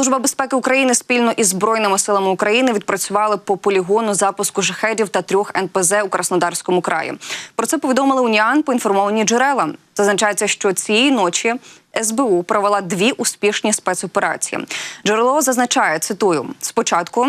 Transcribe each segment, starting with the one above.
Служба безпеки України спільно із збройними силами України відпрацювали по полігону запуску шахедів та трьох НПЗ у Краснодарському краї. Про це повідомили Уніан поінформовані джерела. Зазначається, що цієї ночі СБУ провела дві успішні спецоперації. Джерело зазначає цитую: спочатку.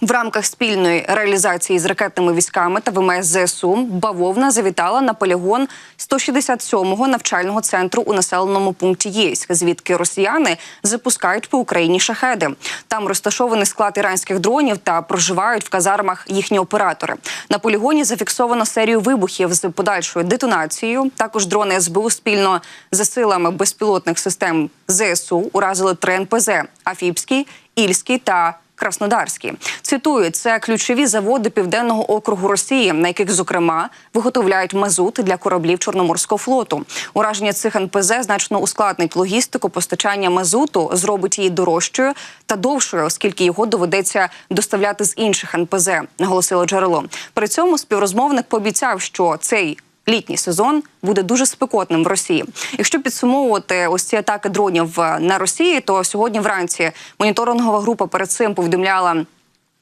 В рамках спільної реалізації з ракетними військами та ВМС ЗСУ бавовна завітала на полігон 167-го навчального центру у населеному пункті Єйськ, звідки росіяни запускають по Україні шахеди. Там розташований склад іранських дронів та проживають в казармах їхні оператори. На полігоні зафіксовано серію вибухів з подальшою детонацією. Також дрони СБУ спільно з силами безпілотних систем ЗСУ уразили три НПЗ – Афіпський, Ільський та Краснодарський. Цитую, це ключові заводи південного округу Росії, на яких зокрема виготовляють мазут для кораблів Чорноморського флоту. Ураження цих НПЗ значно ускладнить логістику постачання мазуту, зробить її дорожчою та довшою, оскільки його доведеться доставляти з інших НПЗ, наголосило джерело. При цьому співрозмовник пообіцяв, що цей літній сезон буде дуже спекотним в Росії. Якщо підсумовувати ось ці атаки дронів е, на Росії, то сьогодні вранці моніторингова група перед цим повідомляла.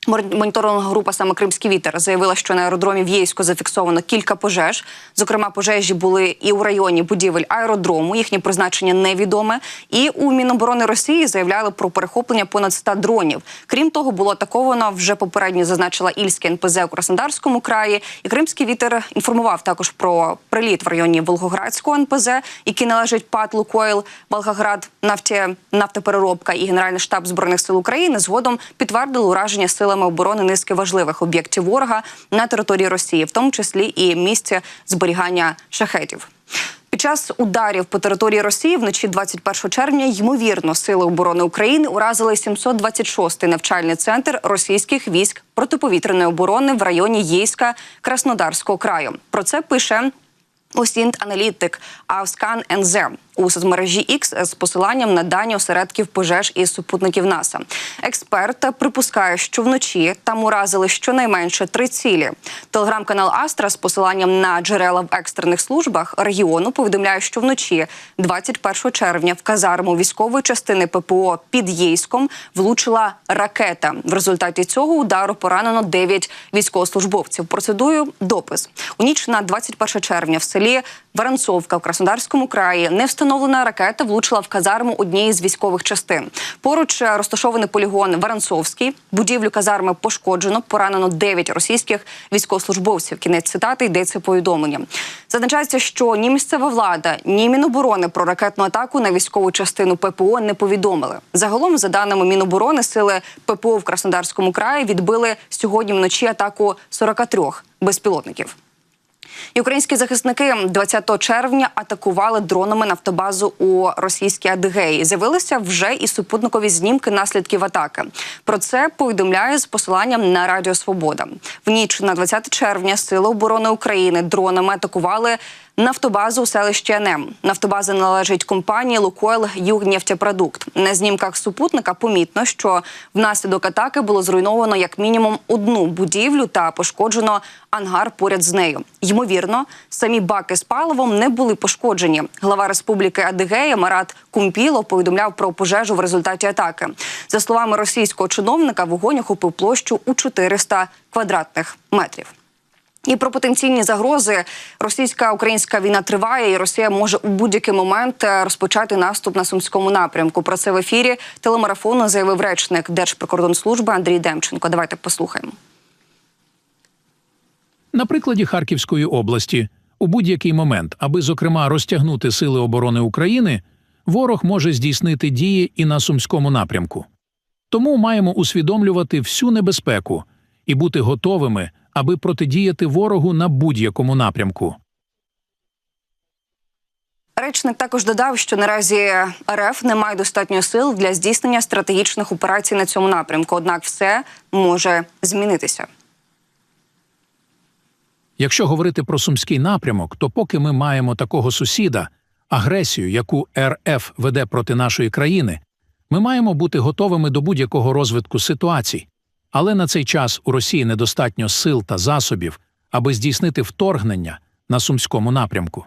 Моніторингова група саме Кримський вітер заявила, що на аеродромі в Єйську зафіксовано кілька пожеж. Зокрема, пожежі були і у районі будівель аеродрому. Їхнє призначення невідоме. І у Міноборони Росії заявляли про перехоплення понад 100 дронів. Крім того, було атаковано вже попередньо зазначила Ільське НПЗ у Краснодарському краї. І Кримський вітер інформував також про приліт в районі Волгоградського НПЗ, який належить ПАТ «Лукойл», Волгоград, нафті, нафтопереробка і Генеральний штаб збройних сил України згодом підтвердили ураження силами оборони низки важливих об'єктів ворога на території Росії, в тому числі і місце зберігання шахетів. Під час ударів по території Росії вночі 21 червня ймовірно сили оборони України уразили 726-й навчальний центр російських військ протиповітряної оборони в районі Єйська Краснодарського краю. Про це пише Осінт аналітик Авскан НЗ у соцмережі X з посиланням на дані осередків пожеж і супутників НАСА. Експерт припускає, що вночі там уразили щонайменше три цілі. Телеграм-канал Астра з посиланням на джерела в екстрених службах регіону повідомляє, що вночі, 21 червня, в казарму військової частини ППО під Єйськом влучила ракета. В результаті цього удару поранено 9 військовослужбовців. Процедую допис у ніч на 21 червня в селі Воронцовка в Краснодарському краї не встановлена ракета влучила в казарму однієї з військових частин. Поруч розташований полігон Воронцовський. Будівлю казарми пошкоджено. Поранено 9 російських військовослужбовців. Кінець цитати йдеться повідомлення. Зазначається, що ні місцева влада, ні міноборони про ракетну атаку на військову частину ППО не повідомили. Загалом, за даними Міноборони, сили ППО в Краснодарському краї відбили сьогодні вночі атаку 43 безпілотників. І Українські захисники 20 червня атакували дронами нафтобазу у російській Адигеї. З'явилися вже і супутникові знімки наслідків атаки. Про це повідомляє з посиланням на Радіо Свобода. В ніч на 20 червня Сили оборони України дронами атакували нафтобазу у селищі Анем. Нафтобаза належить компанії Лукойл Югнефтепродукт. На знімках супутника помітно, що внаслідок атаки було зруйновано як мінімум одну будівлю та пошкоджено ангар поряд з нею. Ймовірно, самі баки з паливом не були пошкоджені. Глава республіки Адигея Марат Кумпіло повідомляв про пожежу в результаті атаки. За словами російського чиновника, вогонь охопив площу у 400 квадратних метрів. І про потенційні загрози російська українська війна триває, і Росія може у будь-який момент е, розпочати наступ на сумському напрямку. Про це в ефірі телемарафону заявив речник Держприкордонслужби Андрій Демченко. Давайте послухаємо. На прикладі Харківської області у будь-який момент, аби зокрема розтягнути сили оборони України, ворог може здійснити дії і на сумському напрямку. Тому маємо усвідомлювати всю небезпеку і бути готовими, аби протидіяти ворогу на будь-якому напрямку. Речник також додав, що наразі РФ не має достатньо сил для здійснення стратегічних операцій на цьому напрямку однак, все може змінитися. Якщо говорити про сумський напрямок, то поки ми маємо такого сусіда, агресію, яку РФ веде проти нашої країни, ми маємо бути готовими до будь-якого розвитку ситуацій. Але на цей час у Росії недостатньо сил та засобів, аби здійснити вторгнення на сумському напрямку.